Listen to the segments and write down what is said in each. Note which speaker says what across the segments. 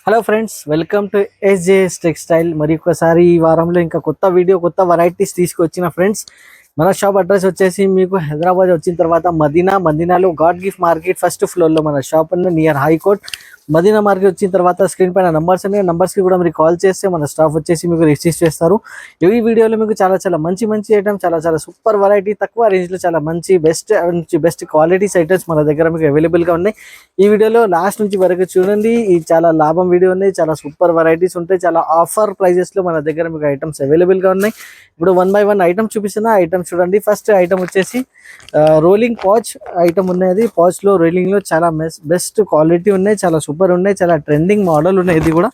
Speaker 1: Hello friends welcome to SJS textile మరి ఒకసారి ఈ వారంలో ఇంకా కొత్త వీడియో కొత్త వెరైటీస్ తీసుకొచ్చిన ఫ్రెండ్స్ మన షాప్ అడ్రస్ వచ్చేసి మీకు హైదరాబాద్ వచ్చిన తర్వాత మదీనా. మదీనాలో గాడ్ గిఫ్ట్ మార్కెట్ ఫస్ట్ ఫ్లోర్లో మన షాప్ ఉన్న నియర్ హైకోర్ట్. మదీనా మార్కెట్ వచ్చిన తర్వాత స్క్రీన్ పైన నంబర్స్ ఉన్నాయి. నంబర్స్కి కి కూడా మీరు కాల్ చేస్తే మన స్టాఫ్ వచ్చేసి మీకు రిసీవ్ చేస్తారు. ఈ వీడియోలో మీకు చాలా చాలా మంచి మంచి ఐటమ్స్ చాలా చాలా సూపర్ వెరైటీ తక్కువ రేంజ్లో చాలా మంచి బెస్ట్ నుంచి బెస్ట్ క్వాలిటీస్ ఐటమ్స్ మన దగ్గర మీకు అవైలబుల్గా ఉన్నాయి. ఈ వీడియోలో లాస్ట్ నుంచి వరకు చూడండి. ఈ చాలా లాభం వీడియో ఉన్నాయి. చాలా సూపర్ వెరైటీస్ ఉంటాయి. చాలా ఆఫర్ ప్రైజెస్లో మన దగ్గర మీకు ఐటమ్స్ అవైలబుల్గా ఉన్నాయి. ఇప్పుడు వన్ బై వన్ ఐటమ్ చూపిస్తున్న ఐటమ్ చూడండి. ఫస్ట్ ఐటమ్ వచ్చేసి రోలింగ్ పాచ్ ఐటమ్ ఉన్నది. పాచ్లో రోలింగ్లో చాలా బెస్ట్ క్వాలిటీ ఉన్నాయి. చాలా సూపర్ ఉన్నాయి చాలా ట్రెండింగ్ మోడల్ ఉన్నాయి ఇది కూడా.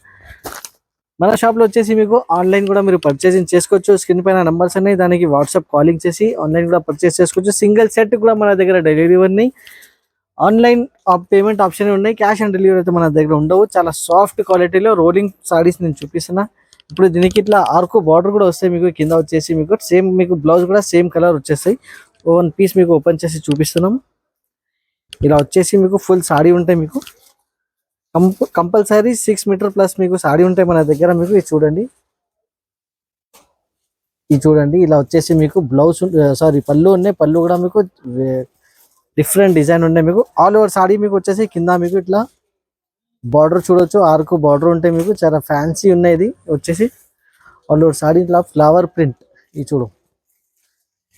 Speaker 1: మన షాప్లో వచ్చేసి మీకు ఆన్లైన్ కూడా మీరు పర్చేసింగ్ చేసుకోవచ్చు. స్క్రీన్ పైన నెంబర్స్ ఉన్నాయి దానికి వాట్సాప్ కాలింగ్ చేసి ఆన్లైన్ కూడా పర్చేస్ చేసుకోవచ్చు. సింగిల్ సెట్ కూడా మన దగ్గర డెలివరీ ఉన్నాయి. ఆన్లైన్ పేమెంట్ ఆప్షన్ ఉన్నాయి. క్యాష్ ఆన్ డెలివరీ అయితే మన దగ్గర ఉండవు. చాలా సాఫ్ట్ క్వాలిటీలో రోలింగ్ సారీస్ నేను చూపిస్తున్నా. ఇప్పుడు దీనికి ఇట్లా ఆర్కో బార్డర్ కూడా వస్తాయి మీకు. కింద వచ్చేసి మీకు సేమ్ మీకు బ్లౌజ్ కూడా సేమ్ కలర్ వచ్చేస్తాయి. వన్ పీస్ మీకు ఓపెన్ చేసి చూపిస్తున్నాం. ఇలా వచ్చేసి మీకు ఫుల్ సారీ ఉంటాయి మీకు. కంపల్సరీ సిక్స్ మీటర్ ప్లస్ మీకు సాడీ ఉంటాయి మన దగ్గర మీకు ఇది చూడండి. ఇది చూడండి ఇలా వచ్చేసి మీకు బ్లౌజ్ సారీ పళ్ళు ఉన్నాయి పళ్ళు కూడా మీకు డిఫరెంట్ డిజైన్ ఉన్నాయి మీకు. ఆల్ ఓవర్ సాడీ మీకు వచ్చేసి కింద మీకు ఇట్లా బార్డర్ చూడొచ్చు ఆర్కు బార్డర్ ఉంటే మీకు చాలా ఫ్యాన్సీ ఉన్నాయి ఇది వచ్చేసి. ఆల్ ఓవర్ సాడీ ఇట్లా ఫ్లవర్ ప్రింట్ ఇది చూడు.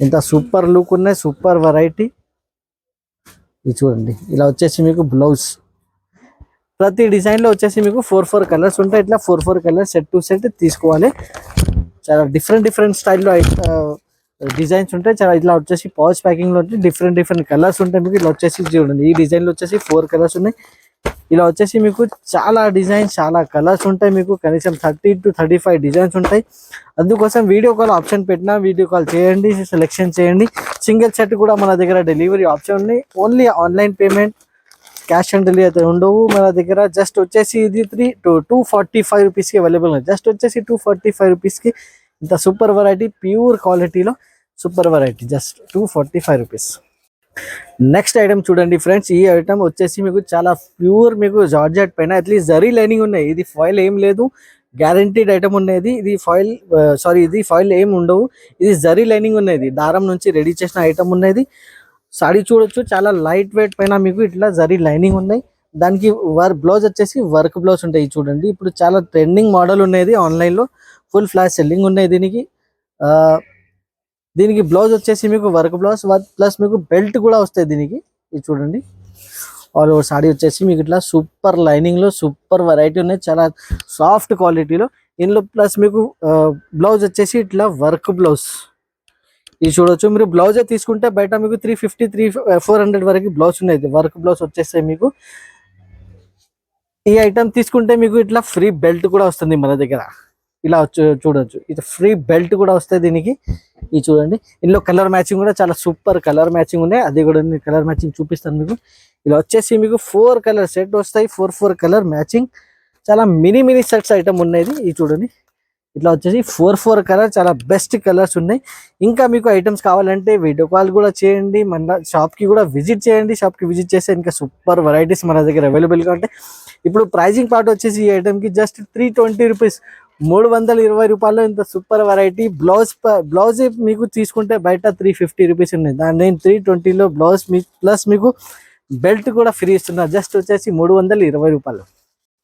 Speaker 1: ఇంత సూపర్ లుక్ ఉన్నాయి సూపర్ వెరైటీ. ఇది చూడండి ఇలా వచ్చేసి మీకు బ్లౌజ్. ప్రతి డిజైన్లో వచ్చేసి మీకు ఫోర్ ఫోర్ కలర్స్ ఉంటాయి. ఇట్లా four four colours set to set తీసుకోవాలి. చాలా డిఫరెంట్ డిఫరెంట్ స్టైల్లో డిజైన్స్ ఉంటాయి. చాలా ఇట్లా వచ్చేసి పౌచ్ ప్యాకింగ్లో వచ్చి డిఫరెంట్ డిఫరెంట్ కలర్స్ ఉంటాయి. మీకు ఇలా వచ్చేసి చూడండి. ఈ డిజైన్లో వచ్చేసి ఫోర్ కలర్స్ ఉన్నాయి. ఇలా వచ్చేసి మీకు చాలా డిజైన్స్ చాలా కలర్స్ ఉంటాయి మీకు. కనీసం thirty two thirty five designs ఉంటాయి. అందుకోసం వీడియో కాల్ ఆప్షన్ పెట్టినా వీడియో కాల్ చేయండి. సెలెక్షన్ చేయండి. సింగిల్ సెట్ కూడా మన దగ్గర డెలివరీ ఆప్షన్ ఉంది. Only online payment. Cash on delivery అయితే ఉండవు. మన దగ్గర జస్ట్ వచ్చేసి ఇది three two two forty five రూపీస్కి అవైలబుల్ ఉంది జస్ట్ వచ్చేసి టూ ఫార్టీ ఫైవ్ రూపీస్కి ఇంత సూపర్ వెరైటీ ప్యూర్ క్వాలిటీలో super variety just two forty five rupees next item చూడండి ఫ్రెండ్స్ ఈ ఐటమ్ వచ్చేసి మీకు చాలా ప్యూర్ మీకు జార్జెట్ పైన అట్లీస్ట్ జరీ లైనింగ్ ఉన్నాయి. ఇది ఫాయిల్ ఏం లేదు. గ్యారంటీడ్ ఐటమ్ ఉన్నది. ఇది ఫాయిల్ సారీ uh, ఇది ఫాయిల్ ఏం ఉండవు. ఇది జరీ లైనింగ్ ఉన్నది. దారం నుంచి రెడీ చేసిన ఐటమ్ ఉన్నది. సాడీ చూడొచ్చు చాలా లైట్ వెయిట్ పైన మీకు ఇట్లా జరీ లైనింగ్ ఉన్నాయి. దానికి వర్ బ్లౌజ్ వచ్చేసి వర్క్ బ్లౌజ్ ఉంటాయి ఇది చూడండి. ఇప్పుడు చాలా ట్రెండింగ్ మోడల్ ఉన్నది ఆన్లైన్లో ఫుల్ ఫ్లాష్ సెల్లింగ్ ఉన్నాయి దీనికి. దీనికి బ్లౌజ్ వచ్చేసి మీకు వర్క్ బ్లౌజ్ ప్లస్ మీకు బెల్ట్ కూడా వస్తాయి దీనికి. ఇది చూడండి. ఆల్ ఓవర్ సాడీ వచ్చేసి మీకు ఇట్లా సూపర్ లైనింగ్లో సూపర్ వెరైటీ ఉన్నాయి. చాలా సాఫ్ట్ క్వాలిటీలో ఇందులో ప్లస్ మీకు బ్లౌజ్ వచ్చేసి ఇట్లా వర్క్ బ్లౌజ్ ఇది చూడొచ్చు. మీరు బ్లౌజ్ తీసుకుంటే బయట మీకు three fifty three four hundred వరకు బ్లౌజ్ ఉన్నాయి. వర్క్ బ్లౌజ్ వచ్చేస్తే మీకు. ఈ ఐటమ్ తీసుకుంటే మీకు ఇట్లా ఫ్రీ బెల్ట్ కూడా వస్తుంది మన దగ్గర. ఇలా చూడొచ్చు. ఇది ఫ్రీ బెల్ట్ కూడా వస్తాయి దీనికి. ఇది చూడండి. ఇందులో కలర్ మ్యాచింగ్ కూడా చాలా సూపర్ కలర్ మ్యాచింగ్ ఉన్నాయి. అది కూడా కలర్ మ్యాచింగ్ చూపిస్తాను మీకు. ఇలా వచ్చేసి మీకు ఫోర్ కలర్ సెట్ వస్తాయి. ఫోర్ ఫోర్ కలర్ మ్యాచింగ్ చాలా మినీ మినీ సెట్స్ ఐటమ్ ఉన్నాయి ఇది. చూడండి. ఇట్లా వచ్చేసి ఫోర్ ఫోర్ కలర్ చాలా బెస్ట్ కలర్స్ ఉన్నాయి. ఇంకా మీకు ఐటమ్స్ కావాలంటే వీడియో కాల్ కూడా చేయండి. మన షాప్కి కూడా విజిట్ చేయండి. షాప్కి విజిట్ చేస్తే ఇంకా సూపర్ వెరైటీస్ మన దగ్గర అవైలబుల్గా ఉంటాయి. ఇప్పుడు ప్రైజింగ్ పార్ట్ వచ్చేసి ఈ ఐటమ్కి జస్ట్ త్రీ ట్వంటీ రూపీస్ మూడు వందల ఇరవై రూపాయలు ఇంత సూపర్ వెరైటీ బ్లౌజ్ బ్లౌజ్ మీకు తీసుకుంటే బయట త్రీ ఫిఫ్టీ రూపీస్ ఉన్నాయి. దాని నేను త్రీ ట్వంటీలో బ్లౌజ్ మీ ప్లస్ మీకు బెల్ట్ కూడా ఫ్రీ ఇస్తున్నా. జస్ట్ వచ్చేసి మూడు వందల ఇరవై రూపాయలు.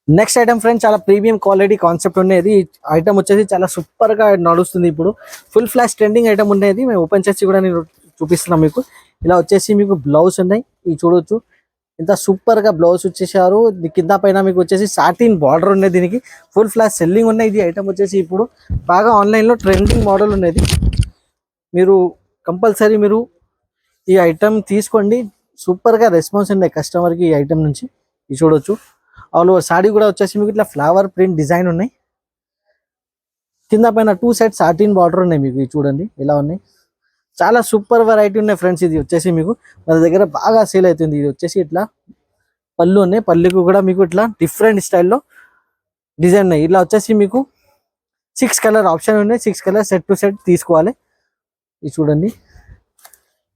Speaker 1: నెక్స్ట్ ఐటమ్ ఫ్రెండ్స్ చాలా ప్రీమియం క్వాలిటీ కాన్సెప్ట్ ఉండేది. ఐటమ్ వచ్చేసి చాలా సూపర్గా నడుస్తుంది ఇప్పుడు. ఫుల్ ఫ్లాష్ ట్రెండింగ్ ఐటమ్ ఉండేది. మేము ఓపెన్ చేసి కూడా నేను చూపిస్తున్నాం మీకు. ఇలా వచ్చేసి మీకు బ్లౌజ్ ఉన్నాయి. ఇది చూడొచ్చు. ఇంత సూపర్గా బ్లౌజ్ వచ్చేసారు. కింద పైన మీకు వచ్చేసి సాటిన్ బార్డర్ ఉండేది దీనికి. ఫుల్ ఫ్లాష్ సెల్లింగ్ ఉన్నాయి. ఇది ఐటమ్ వచ్చేసి ఇప్పుడు బాగా ఆన్లైన్లో ట్రెండింగ్ మోడల్ ఉన్నది మీరు కంపల్సరీ మీరు ఈ ఐటమ్ తీసుకోండి. సూపర్గా రెస్పాన్స్ ఉన్నాయి కస్టమర్కి ఈ ఐటమ్ నుంచి. ఇది చూడొచ్చు. ఆల్ ఓవర్ సాడీ కూడా వచ్చేసి మీకు ఇట్లా ఫ్లవర్ ప్రింట్ డిజైన్ ఉన్నాయి. కింద పైన టూ సైడ్ సాటిన్ బార్డర్ ఉన్నాయి మీకు ఇది చూడండి ఇలా ఉన్నాయి. చాలా సూపర్ వెరైటీ ఉన్నాయి ఫ్రెండ్స్ ఇది వచ్చేసి మీకు. మన దగ్గర బాగా సేల్ అవుతుంది ఇది వచ్చేసి ఇట్లా పళ్ళు ఉన్నాయి. పళ్ళుకు కూడా మీకు ఇట్లా డిఫరెంట్ స్టైల్లో డిజైన్ ఉన్నాయి. ఇలా వచ్చేసి మీకు సిక్స్ కలర్ ఆప్షన్ ఉన్నాయి. Six colour set to set తీసుకోవాలి. ఇది చూడండి.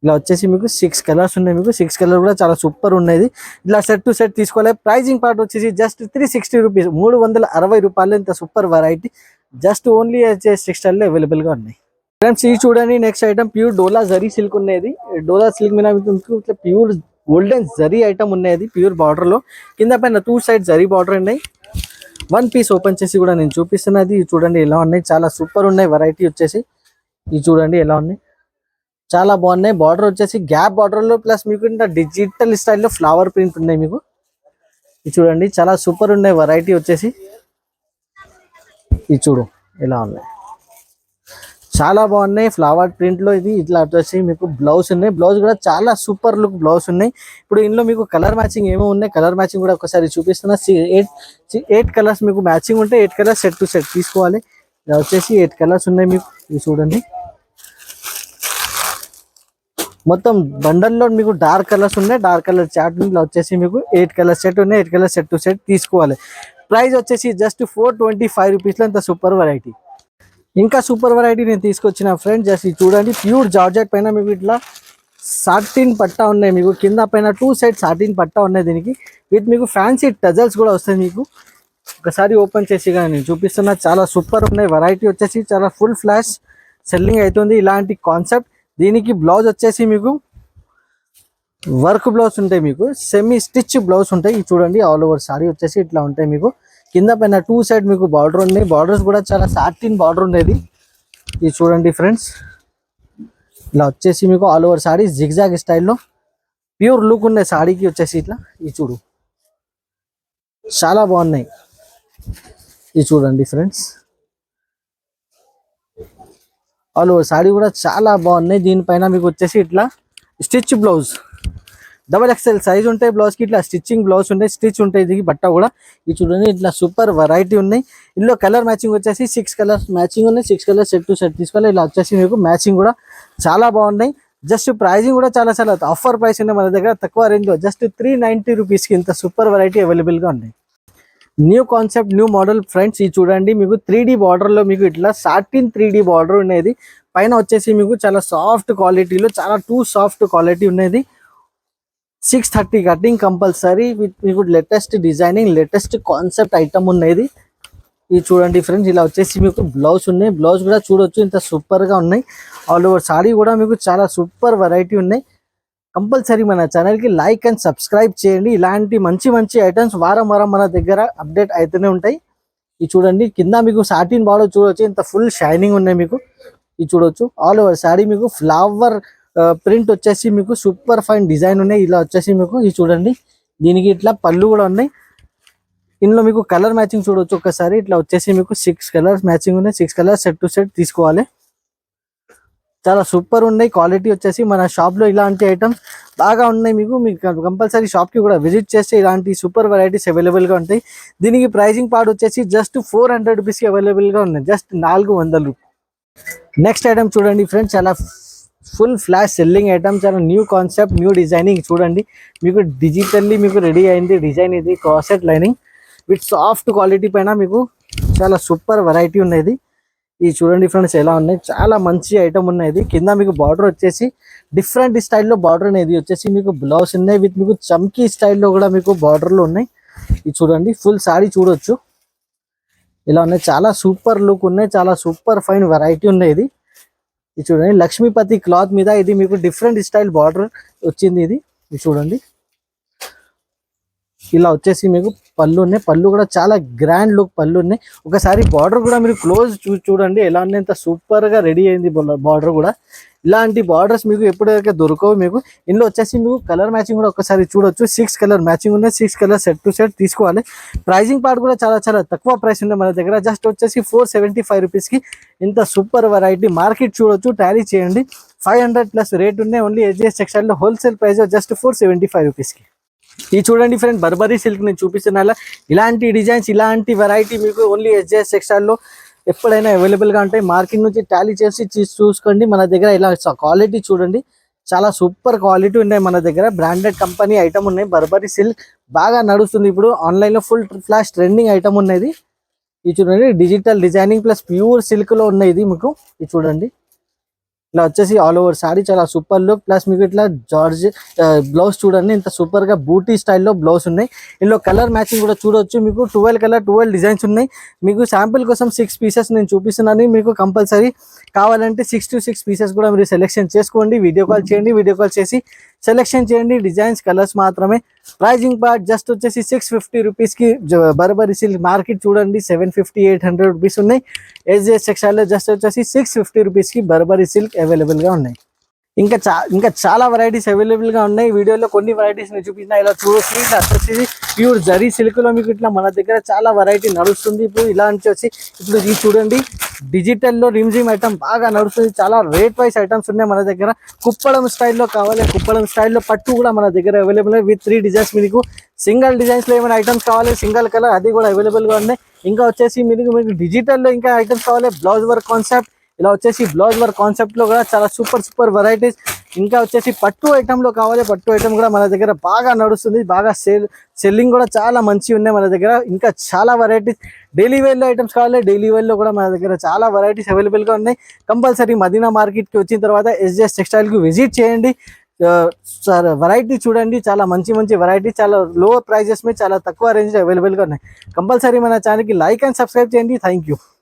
Speaker 1: ఇలా వచ్చేసి మీకు సిక్స్ కలర్స్ ఉన్నాయి మీకు. సిక్స్ కలర్ కూడా చాలా సూపర్ ఉన్నది ఇలా సెట్ టు సెట్ తీసుకోవాలి. ప్రైజింగ్ పార్ట్ వచ్చేసి జస్ట్ త్రీ సిక్స్టీ రూపీస్ మూడు వందల అరవై రూపాయలు ఇంత సూపర్ వెరైటీ జస్ట్ ఓన్లీ టెక్స్టైల్లో అవైలబుల్గా ఉన్నాయి. ఫ్రెండ్స్ ఇది చూడండి. Next item pure Dola zari silk ఉన్నది. డోలా సిల్క్ మీద మీకు ఇట్లా ప్యూర్ గోల్డెన్ జరీ ఐటమ్ ఉన్నది. ప్యూర్ బార్డర్లో. కింద పైన టూ సైడ్ జరీ బార్డర్ ఉన్నాయి. వన్ పీస్ ఓపెన్ చేసి కూడా నేను చూపిస్తున్నది. ఇది చూడండి ఎలా ఉన్నాయి. చాలా సూపర్ ఉన్నాయి. వెరైటీ వచ్చేసి. ఇది చూడండి ఎలా ఉన్నాయి. చాలా బాగున్నాయి. బార్డర్ వచ్చేసి గ్యాప్ బార్డర్లో ప్లస్ మీకు డిజిటల్ స్టైల్లో ఫ్లవర్ ప్రింట్ ఉన్నాయి మీకు. ఇది చూడండి చాలా సూపర్ ఉన్నాయి. వెరైటీ వచ్చేసి. ఇది చూడు ఎలా ఉన్నాయి. చాలా బాగున్నాయి ఫ్లవర్ ప్రింట్లో ఇది ఇట్లా వచ్చేసి మీకు బ్లౌజ్ ఉన్నాయి. బ్లౌజ్ కూడా చాలా సూపర్ లుక్ బ్లౌజ్ ఉన్నాయి. ఇప్పుడు ఇందులో మీకు కలర్ మ్యాచింగ్ ఏమో ఉన్నాయి. కలర్ మ్యాచింగ్ కూడా ఒకసారి చూపిస్తున్నా. ఎయిట్ ఎయిట్ కలర్స్ మీకు మ్యాచింగ్ ఉంటే eight colours set to set తీసుకోవాలి. ఇలా వచ్చేసి ఎయిట్ కలర్స్ ఉన్నాయి మీకు. ఇవి చూడండి. మొత్తం బండల్లో మీకు డార్క్ కలర్స్ ఉన్నాయి. డార్క్ కలర్ చాట్ ఇలా వచ్చేసి మీకు ఎయిట్ కలర్ సెట్ ఉన్నాయి. Eight colour set to set తీసుకోవాలి. ప్రైస్ వచ్చేసి జస్ట్ ఫోర్ ట్వంటీ ఫైవ్ రూపీస్లో ఇంత సూపర్ వెరైటీ. ఇంకా సూపర్ వెరైటీ నేను తీసుకొచ్చిన ఫ్రెండ్ జస్ట్ చూడండి. ప్యూర్ జార్జెట్ పైన మీకు ఇట్లా సాటిన్ పట్టా ఉన్నాయి మీకు. కింద పైన టూ సైడ్ సాటిన్ పట్టా ఉన్నాయి దీనికి. విత్ మీకు ఫ్యాన్సీ టజల్స్ కూడా వస్తాయి మీకు. ఒకసారి ఓపెన్ చేసి కానీ నేను చూపిస్తున్నా. చాలా సూపర్ ఉన్నాయి. వెరైటీ వచ్చేసి చాలా ఫుల్ ఫ్లాష్. సెల్లింగ్ అవుతుంది. ఇలాంటి కాన్సెప్ట్. దీనికి బ్లౌజ్ వచ్చేసి మీకు వర్క్ బ్లౌజ్ ఉంటాయి మీకు సెమీ స్టిచ్ బ్లౌజ్ ఉంటాయి. ఇది చూడండి ఆల్ ఓవర్ సారీ వచ్చేసి ఇట్లా ఉంటాయి మీకు. కింద పైన టూ సైడ్ మీకు బార్డర్ ఉన్నాయి బార్డర్స్ కూడా చాలా సాటిన్ బార్డర్ ఉండేది. ఇది చూడండి ఫ్రెండ్స్ ఇలా వచ్చేసి మీకు ఆల్ ఓవర్ సారీ జిగ్జాగ్ స్టైల్లో ప్యూర్ లుక్ ఉండే సాడీకి వచ్చేసి ఇట్లా. ఇది చూడు. చాలా బాగున్నాయి. ఇది చూడండి ఫ్రెండ్స్ ఆల్ ఓవర్ కూడా చాలా బాగున్నాయి. దీనిపైన మీకు వచ్చేసి ఇట్లా stitch blouse. Double XL size ఉంటాయి బ్లౌజ్కి ఇట్లా స్టిచ్చింగ్ బ్లౌజ్ ఉంటాయి స్టిచ్ ఉంటాయి. ఇది బట్ట కూడా ఇది చూడండి ఇట్లా సూపర్ వెరైటీ ఉన్నాయి. ఇందులో కలర్ మ్యాచింగ్ వచ్చేసి సిక్స్ కలర్స్ మ్యాచింగ్ ఉన్నాయి. Six colours set to set తీసుకోవాలి. ఇలా వచ్చేసి మీకు మ్యాచింగ్ కూడా చాలా బాగున్నాయి. జస్ట్ ప్రైజింగ్ కూడా చాలా చాలా. ఆఫర్ ప్రైస్ ఉన్నాయి మన దగ్గర తక్కువ రేంజ్లో జస్ట్ త్రీ నైంటీ రూపీస్కి ఇంత సూపర్ వెరైటీ అవైలబుల్గా ఉన్నాయి. New concept new model friends ఇది చూడండి. మీకు త్రీ డి బార్డర్లో మీకు ఇట్లా సాటిన్ త్రీ డి బార్డర్ ఉన్నది పైన వచ్చేసి మీకు చాలా సాఫ్ట్ క్వాలిటీలో చాలా టూ సాఫ్ట్ క్వాలిటీ ఉన్నది six thirty cutting compulsory with మీకు latest designing latest concept item ఉన్నది ఇది చూడండి ఫ్రెండ్స్ ఇలా వచ్చేసి మీకు బ్లౌజ్ ఉన్నాయి. బ్లౌజ్ కూడా చూడొచ్చు ఇంత సూపర్గా ఉన్నాయి. ఆల్ ఓవర్ సారీ కూడా మీకు చాలా సూపర్ వెరైటీ ఉన్నాయి. కంపల్సరీ మన ఛానల్కి లైక్ అండ్ సబ్స్క్రైబ్ చేయండి. ఇలాంటి మంచి మంచి ఐటమ్స్ వారం వారం మన దగ్గర అప్డేట్ అవుతూనే ఉంటాయి. ఇది చూడండి కింద మీకు సాటిన్ బార్డర్ చూడొచ్చు. ఇంత ఫుల్ షైనింగ్ ఉన్నాయి మీకు. ఇది చూడొచ్చు. ఆల్ ఓవర్ సారీ మీకు ఫ్లవర్ ప్రింట్ వచ్చేసి మీకు సూపర్ ఫైన్ డిజైన్ ఉన్నాయి. ఇలా వచ్చేసి మీకు ఇది చూడండి. దీనికి ఇట్లా పళ్ళు కూడా ఉన్నాయి. ఇందులో మీకు కలర్ మ్యాచింగ్ చూడొచ్చు ఒకసారి ఇట్లా వచ్చేసి మీకు సిక్స్ కలర్స్ మ్యాచింగ్ ఉన్నాయి. Six colours set to set తీసుకోవాలి. చాలా సూపర్ ఉన్నాయి. క్వాలిటీ వచ్చేసి మన షాప్లో ఇలాంటి ఐటమ్స్ బాగా ఉన్నాయి మీకు. మీకు కంపల్సరీ షాప్కి కూడా విజిట్ చేస్తే ఇలాంటి సూపర్ వెరైటీస్ అవైలబుల్గా ఉంటాయి. దీనికి ప్రైజింగ్ పార్ట్ వచ్చేసి జస్ట్ ఫోర్ హండ్రెడ్ రూపీస్ అవైలబుల్గా ఉన్నాయి. జస్ట్ నాలుగు వందలు నెక్స్ట్ ఐటమ్ చూడండి ఫ్రెండ్స్. చాలా ఫుల్ ఫ్లాష్ సెల్లింగ్ ఐటమ్. చాలా న్యూ కాన్సెప్ట్ న్యూ డిజైనింగ్ చూడండి. మీకు డిజిటల్లీ మీకు రెడీ అయింది. డిజైన్ ఇది క్రాసెట్ లైనింగ్. విత్ సాఫ్ట్ క్వాలిటీ పైన మీకు చాలా సూపర్ వెరైటీ ఉన్నది. ఇది చూడండి ఫ్రెండ్స్ ఎలా ఉన్నాయి? చాలా మంచి ఐటమ్ ఉన్నది. కింద మీకు బార్డర్ వచ్చేసి డిఫరెంట్ స్టైల్లో బార్డర్ అనేది వచ్చేసి మీకు బ్లౌజ్ ఉన్నాయి. విత్ మీకు చమ్కీ స్టైల్లో కూడా మీకు బార్డర్లు ఉన్నాయి. ఇది చూడండి ఫుల్ సారీ చూడొచ్చు. ఇలా ఉన్నాయి. చాలా సూపర్ లుక్ ఉన్నాయి. చాలా సూపర్ ఫైన్ వెరైటీ ఉన్నాయి ఇది ఇది చూడండి లక్ష్మీపతి క్లాత్ మీద ఇది మీకు డిఫరెంట్ స్టైల్ బార్డర్ వచ్చింది ఇది. ఇది చూడండి. ఇలా వచ్చేసి మీకు పళ్ళు ఉన్నాయి పళ్ళు కూడా చాలా గ్రాండ్ లుక్ పళ్ళు ఉన్నాయి ఒకసారి బార్డర్ కూడా మీరు క్లోజ్ చూ చూడండి. ఎలా ఉంది? ఎంత సూపర్గా రెడీ అయింది బార్డర్ కూడా. ఇలాంటి బార్డర్స్ మీకు ఎప్పటికైతే దొరకవు మీకు. ఇందులో వచ్చేసి మీకు కలర్ మ్యాచింగ్ కూడా ఒకసారి చూడొచ్చు. సిక్స్ కలర్ మ్యాచింగ్ ఉన్నాయి. Six colour set to set తీసుకోవాలి. ప్రైజింగ్ పార్ట్ కూడా చాలా చాలా తక్కువ ప్రైస్ ఉన్నాయి మన దగ్గర. జస్ట్ వచ్చేసి ఫోర్ సెవెంటీ ఫైవ్ రూపీస్కి ఇంత సూపర్ వెరైటీ మార్కెట్ చూడొచ్చు. టాలీ చేయండి. ఫైవ్ హండ్రెడ్ ప్లస్ రేట్ ఉన్నాయి. ఓన్లీ ఎస్జిఎస్ సెక్షన్లో wholesale price just four seventy five రూపీస్కి ఇది చూడండి ఫ్రెండ్ బర్బరీ సిల్క్ నేను చూపిస్తున్నా ఇలాంటి డిజైన్స్ ఇలాంటి వెరైటీ మీకు ఓన్లీ ఎస్జిఎస్ టెక్స్టైల్లో ఎప్పుడైనా అవైలబుల్గా ఉంటాయి. మార్కెట్ నుంచి టాలీ చేసి చూ- చూసుకోండి. మన దగ్గర ఇలా క్వాలిటీ చూడండి. చాలా సూపర్ క్వాలిటీ ఉన్నాయి మన దగ్గర. బ్రాండెడ్ కంపెనీ ఐటమ్ ఉన్నాయి. బర్బరీ సిల్క్ బాగా నడుస్తుంది ఇప్పుడు. ఆన్లైన్లో ఫుల్ ఫ్లాష్ ట్రెండింగ్ ఐటమ్ ఉన్నది. ఇది చూడండి డిజిటల్ డిజైనింగ్ ప్లస్ ప్యూర్ సిల్క్లో ఉన్నాయి ఇది మీకు. ఇది చూడండి. ఇట్లా వచ్చేసి ఆల్ ఓవర్ సారీ చాలా సూపర్ లుక్ ప్లస్ మీకు ఇట్లా జార్జ్ బ్లౌజ్ చూడండి ఇంత సూపర్గా బూటీ స్టైల్లో బ్లౌజ్ ఉన్నాయి. ఇందులో కలర్ మ్యాచింగ్ కూడా చూడొచ్చు. మీకు ట్వెల్వ్ కలర్ ట్వెల్వ్ డిజైన్స్ ఉన్నాయి. మీకు శాంపిల్ కోసం సిక్స్ పీసెస్ నేను చూపిస్తున్నాను. మీకు కంపల్సరీ కావాలంటే సిక్స్ టు సిక్స్ పీసెస్ కూడా మీరు సెలెక్షన్ చేసుకోండి. వీడియో కాల్ చేయండి. వీడియో కాల్ చేసి సెలెక్షన్ చేయండి. డిజైన్స్ కలర్స్ మాత్రమే. ప్రైజింగ్ పార్ట్ జస్ట్ వచ్చేసి సిక్స్ ఫిఫ్టీ రూపీస్కి బర్బరీ సిల్క్ మార్కెట్ చూడండి. Seven fifty eight hundred rupees ఉన్నాయి. ఎస్జిఎస్ సెక్షన్లో జస్ట్ వచ్చేసి సిక్స్ ఫిఫ్టీ రూపీస్కి బర్బరీ సిల్క్ అవైలబుల్గా ఉన్నాయి. ఇంకా చా ఇంకా చాలా వెరైటీస్ అవైలబుల్గా ఉన్నాయి. వీడియోలో కొన్ని వెరైటీస్ నేను చూపించిన. ఇలా చూసి ఇట్లా వచ్చేసి ప్యూర్ జరీ సిల్క్లో మీకు ఇట్లా మన దగ్గర చాలా వెరైటీ నడుస్తుంది. ఇప్పుడు ఇలాంటి వచ్చి ఇప్పుడు ఇది చూడండి. డిజిటల్లో రిమ్జిమ్ ఐటమ్ బాగా నడుస్తుంది. చాలా రేట్ వైస్ ఐటమ్స్ ఉన్నాయి మన దగ్గర. కుప్పడం స్టైల్లో కావాలి. కుప్పడం స్టైల్లో పట్టు కూడా మన దగ్గర అవైలబుల్ విత్ త్రీ డిజైన్స్ మీకు. సింగిల్ డిజైన్స్లో ఏమైనా ఐటమ్స్ కావాలి? సింగిల్ కలర్ అది కూడా అవైలబుల్గా ఉన్నాయి. ఇంకా వచ్చేసి మీకు మీకు డిజిటల్లో ఇంకా ఐటమ్స్ కావాలి. బ్లౌజ్ వర్క్ కాన్సెప్ట్ ఇలా వచ్చేసి బ్లౌజ్ వర్క్ కాన్సెప్ట్లో కూడా చాలా సూపర్ సూపర్ వెరైటీస్ ఇంకా వచ్చేసి పట్టు ఐటెంలో కావాలి. పట్టు ఐటెం కూడా మన దగ్గర బాగా నడుస్తుంది. బాగా సేల్ సెల్లింగ్ కూడా చాలా మంచిగా ఉన్నాయి మన దగ్గర. ఇంకా చాలా వెరైటీస్ డైలీ వేర్లో ఐటమ్స్ కావాలి. డైలీ వేర్లో కూడా మన దగ్గర చాలా వెరైటీస్ అవైలబుల్గా ఉన్నాయి. కంపల్సరీ మదీనా మార్కెట్కి వచ్చిన తర్వాత ఎస్జెస్ టెక్స్టైల్కి విజిట్ చేయండి. వెరైటీ చూడండి. చాలా మంచి మంచి వెరైటీ చాలా లో ప్రైజెస్ మీద చాలా తక్కువ రేంజ్ అవైలబుల్గా ఉన్నాయి. కంపల్సరీ మన ఛానల్కి లైక్ అండ్ సబ్స్క్రైబ్ చేయండి. Thank you